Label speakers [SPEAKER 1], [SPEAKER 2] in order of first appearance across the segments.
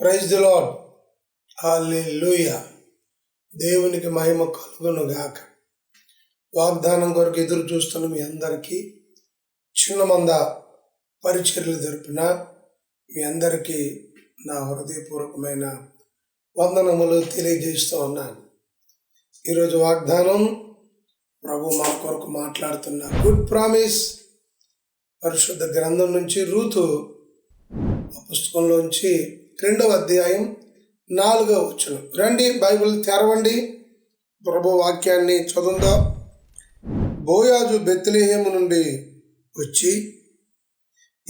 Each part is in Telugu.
[SPEAKER 1] ప్రైజ్ ది లాడ్ హల్లెలూయ దేవునికి మహిమ కలుగును గాక. వాగ్దానం కొరకు ఎదురు చూస్తున్న మీ అందరికీ చిన్న మంద పరిచర్లు జరిపిన మీ అందరికీ నా హృదయపూర్వకమైన వందనములు తెలియజేస్తూ ఉన్నాను. ఈరోజు వాగ్దానం ప్రభు మా కొరకు మాట్లాడుతున్న గుడ్ ప్రామిస్ పరిశుద్ధ గ్రంథం నుంచి రూతు పుస్తకంలోంచి రెండవ అధ్యాయం నాలుగవ వచనం. రండి బైబిల్ తెరవండి. ప్రభు వాక్యాన్ని చదువుదా. బోయాజు బెత్లేహేము నుండి వచ్చి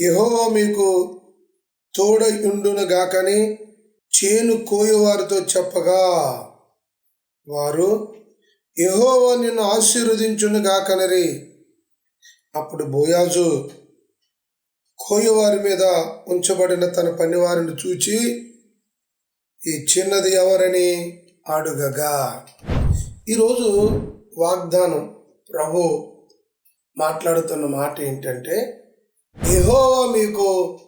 [SPEAKER 1] యెహోవా మీకు తోడై గాకని చేను కోయవారితో చెప్పగా వారు యహోవా నిన్ను ఆశీర్వదించును గాకనరి అప్పుడు బోయాజు కోయవారి మీద ఉంచబడిన తన పనివారిని చూచి ఈ చిన్నది ఎవరని అడుగగా. ఈరోజు వాగ్దానం ప్రభు మాట్లాడుతున్న మాట ఏంటంటే యెహోవా మీకు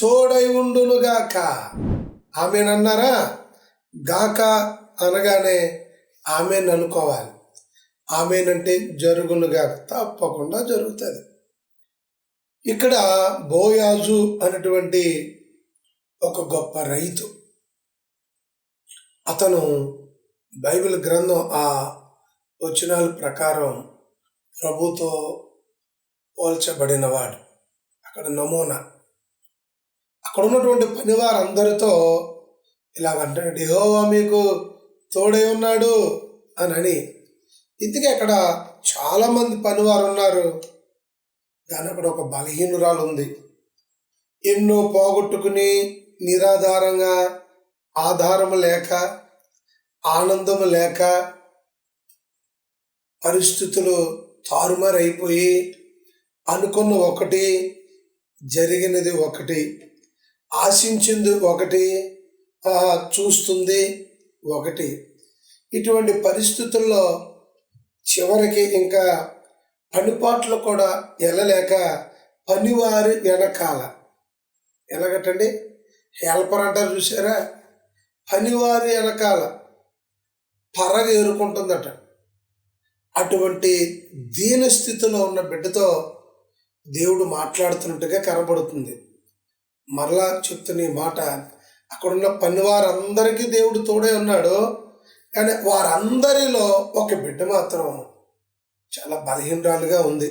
[SPEAKER 1] తోడై ఉండునుగాక. ఆమెనన్నారా? గాక అనగానే ఆమెను అనుకోవాలి ఆమెనంటే జరుగునుగాక. తప్పకుండా జరుగుతుంది. ఇక్కడ బోయాజు అనేటువంటి ఒక గొప్ప రైతు. అతను బైబిల్ గ్రంథం ఆ వచనాల ప్రకారం ప్రభుతో పోల్చబడినవాడు. అక్కడ నమూనా. అక్కడ ఉన్నటువంటి పనివారందరితో ఇలాగంటాడు డిహోవా మీకు తోడై ఉన్నాడు అని అని ఇందుకే అక్కడ చాలామంది పనివారు ఉన్నారు కానీ అక్కడ ఒక బలహీనురాలు ఉంది ఎన్నో పోగొట్టుకుని నిరాధారంగా ఆధారము లేక ఆనందము లేక పరిస్థితులు తారుమారైపోయి అనుకున్న ఒకటి జరిగినది ఒకటి ఆశించింది ఒకటి చూస్తుంది ఒకటి. ఇటువంటి పరిస్థితుల్లో చివరికి ఇంకా పనిపాట్లు కూడా వెళ్ళలేక పనివారి వెనకాల. ఎలాగటండి? హెల్పర్ అంటారు చూసారా పనివారి వెనకాల పరగ ఎరుకుంటుందట అటువంటి దీన స్థితిలో ఉన్న బిడ్డతో దేవుడు మాట్లాడుతున్నట్టుగా కనబడుతుంది. మరలా చెప్తున్న ఈ మాట అక్కడున్న పనివారందరికీ దేవుడు తోడే ఉన్నాడు కానీ వారందరిలో ఒక బిడ్డ మాత్రం చాలా బలహీనరాలుగా ఉంది.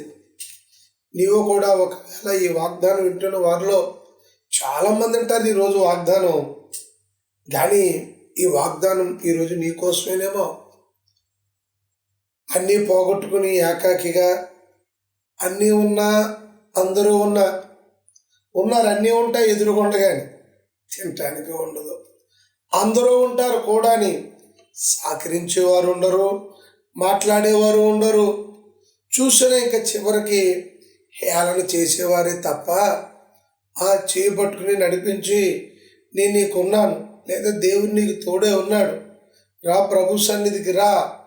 [SPEAKER 1] నీవు కూడా ఒకవేళ ఈ వాగ్దానం వింటున్న వారిలో చాలా మంది అంటారు ఈరోజు వాగ్దానం. కానీ ఈ వాగ్దానం ఈరోజు నీకోసమేనేమో అన్నీ పోగొట్టుకుని ఏకాకిగా అన్నీ ఉన్నా అందరూ ఉన్నా ఉన్నారు అన్నీ ఉంటాయి ఎదురుకొండగాని తినటానికి ఉండదు. అందరూ ఉంటారు కూడాని సహకరించేవారు ఉండరు. మాట్లాడేవారు ఉండరు. చూసినా ఇంకా చివరికి హేళన చేసేవారే తప్ప ఆ చేయి పట్టుకుని నడిపించి నేను నీకున్నాను. లేదా దేవుడు నీకు తోడే ఉన్నాడు. రా ప్రభు సన్నిధికి రా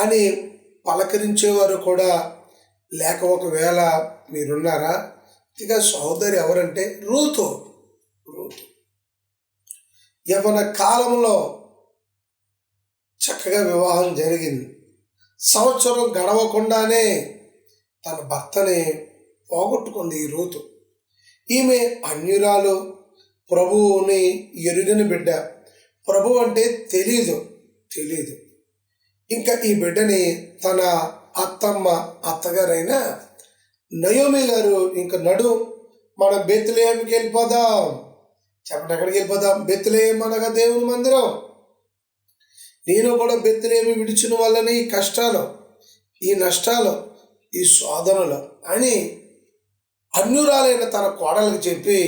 [SPEAKER 1] అని పలకరించేవారు కూడా లేక ఒకవేళ మీరున్నారా? ఇక సహోదరి ఎవరంటే రూతు. రూతు. యవన కాలంలో చక్కగా వివాహం జరిగింది. సంవత్సరం గడవకుండానే తన భర్తని పోగొట్టుకుంది ఈ రూతు. ఈమె అన్యురాలు ప్రభువుని ఎరుగని బిడ్డ. ప్రభు అంటే తెలీదు తెలీదు. ఇంకా ఈ బిడ్డని తన అత్తమ్మ అత్తగారైన నయోమి గారు ఇంకా నడు మనం బెత్తులేమికి వెళ్ళిపోదాం. చెప్పండి ఎక్కడికి వెళ్ళిపోదాం? బెత్తులేం అనగా దేవుని మందిరం. నేను కూడా బెత్తిరేమి విడిచిన వల్లనే ఈ కష్టాలు ఈ నష్టాలు ఈ శోధనలు అని అన్యురాలైన తన కోడలకు చెప్పి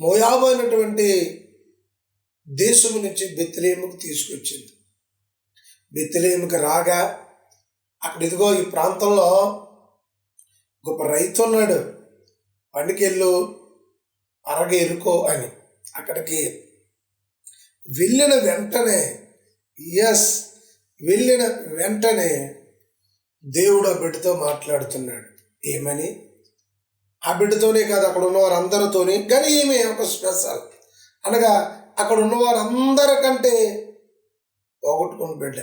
[SPEAKER 1] మోయాబు అయినటువంటి దేశం నుంచి బెత్తిలేముకు తీసుకొచ్చింది. బెత్తిలేముకి రాగా అక్కడ ఇదిగో ఈ ప్రాంతంలో గొప్ప రైతు ఉన్నాడు. పండుకెళ్ళు అరగ ఎరుకో అని అక్కడికి వెళ్ళిన వెంటనే ఎస్ వెళ్ళిన వెంటనే దేవుడు ఆ బిడ్డతో మాట్లాడుతున్నాడు. ఏమని? ఆ బిడ్డతోనే కాదు అక్కడ ఉన్న వారందరితోనే కానీ ఏమే? ఒక స్పెషల్. అనగా అక్కడ ఉన్న వారందరికంటే పోగొట్టుకున్న బిడ్డ.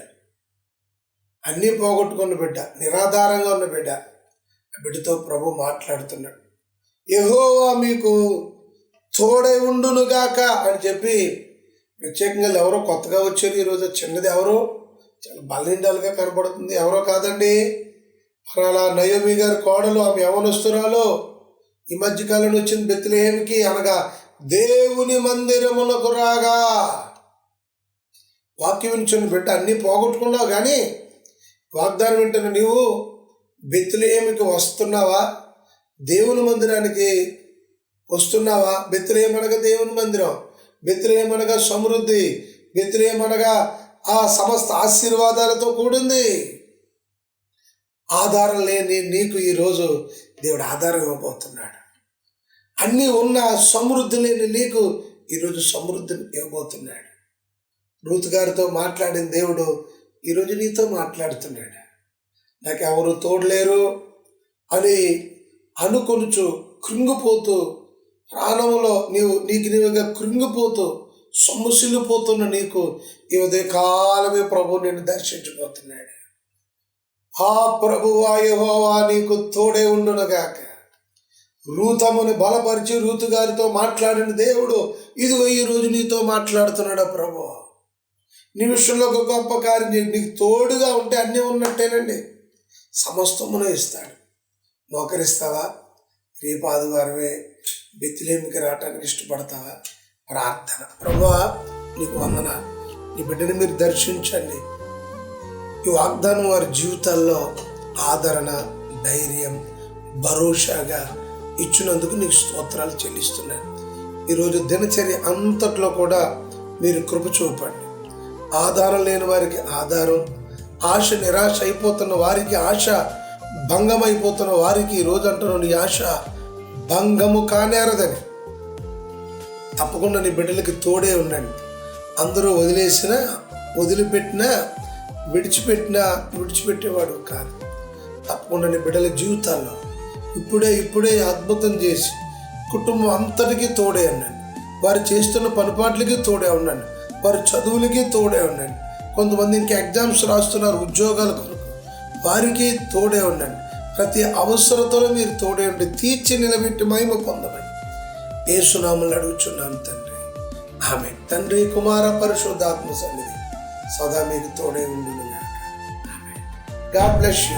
[SPEAKER 1] అన్నీ పోగొట్టుకున్న బిడ్డ. నిరాధారంగా ఉన్న బిడ్డ. ఆ బిడ్డతో ప్రభు మాట్లాడుతున్నాడు. యెహోవా మీకు తోడై ఉండునుగాక అని చెప్పి ప్రత్యేకంగా ఎవరో కొత్తగా వచ్చారు ఈరోజు చిన్నది ఎవరో చాలా బలిండాలుగా కనబడుతుంది. ఎవరో కాదండి అలా నయోమి గారి కోడలు ఆమె యవనస్తురాలో ఈ మధ్యకాలంలో వచ్చిన బెత్తులేమికి అనగా దేవుని మందిరములకు రాగా. వాక్యం వినిచిన బిడ్డ అన్నీ పోగొట్టుకున్నావు కానీ వాగ్దానం వింటున్న నీవు బెత్తులేమికి వస్తున్నావా? దేవుని మందిరానికి వస్తున్నావా? బెత్తులేమనగా దేవుని మందిరం. బెత్తులేమనగా సమృద్ధి బెత్తులేమనగా ఆ సమస్త ఆశీర్వాదాలతో కూడింది. ఆధారం లేని నీకు ఈరోజు దేవుడు ఆధారం ఇవ్వబోతున్నాడు. అన్నీ ఉన్న సమృద్ధి లేని నీకు ఈరోజు సమృద్ధిని ఇవ్వబోతున్నాడు. రూతు గారితో మాట్లాడిన దేవుడు ఈరోజు నీతో మాట్లాడుతున్నాడు. నాకు ఎవరు తోడలేరు అని అనుకొనుచు కృంగిపోతూ ప్రాణములో నీవు నీకు నీవుగా కృంగిపోతూ సొమ్ముసిల్లిపోతున్న నీకు ఈ ఉదయకాలమే ప్రభు నిన్ను దర్శించబోతున్నాడు. ఆ ప్రభువా యెహోవా నీకు తోడే ఉండునుగాక. రూతముని బలపరిచి రూతు గారితో మాట్లాడిన దేవుడు ఇదిగో ఈ రోజు నీతో మాట్లాడుతున్నాడు ప్రభు. నీ విషయంలో ఒక గొప్ప కార్యం నీకు తోడుగా ఉంటే అన్నీ ఉన్నట్టేనండి. సమస్తమును ఇస్తాడు. మోకరిస్తావా? రేపు ఆదివారమే బెత్తిలేమికి రావటానికి ఇష్టపడతావా? ప్రార్థన. ప్రభా నీకు వందన నీ బిడ్డని మీరు దర్శించండి. ఈ వాగ్దానం వారి జీవితాల్లో ఆదరణ ధైర్యం భరోసాగా ఇచ్చినందుకు నీకు స్తోత్రాలు చెల్లిస్తున్నాను. ఈరోజు దినచర్య అంతట్లో కూడా మీరు కృప చూపండి. ఆధారం లేని వారికి ఆధారం ఆశ నిరాశ అయిపోతున్న వారికి ఆశ భంగమైపోతున్న వారికి ఈరోజు రోజు అంటున్న ఆశ భంగము కానేరదని. తప్పకుండా నీ బిడ్డలకి తోడే ఉండండి. అందరూ వదిలేసినా వదిలిపెట్టిన విడిచిపెట్టిన విడిచిపెట్టేవాడు కాదు. తప్పకుండా నీ బిడ్డల జీవితాల్లో ఇప్పుడే ఇప్పుడే అద్భుతం చేసి కుటుంబం అంతటికీ తోడే ఉండండి. వారు చేస్తున్న పనిపాట్లకి తోడే ఉండండి. వారి చదువులకి తోడే ఉండండి. కొంతమంది ఇంకా ఎగ్జామ్స్ రాస్తున్నారు ఉద్యోగాల కొరకు. వారికి తోడే ఉండండి. ప్రతి అవసరతలో మీరు తోడేయండి తీర్చి నిలబెట్టి మహిమ పొందమని ఏసునామలు అడుగుచున్నాం తండ్రి. ఆమె తండ్రి కుమార పరిశుద్ధాత్మ సన్నిధి సదా మీకు తోడే ఉండును గాడ్ బ్లెస్ యూ.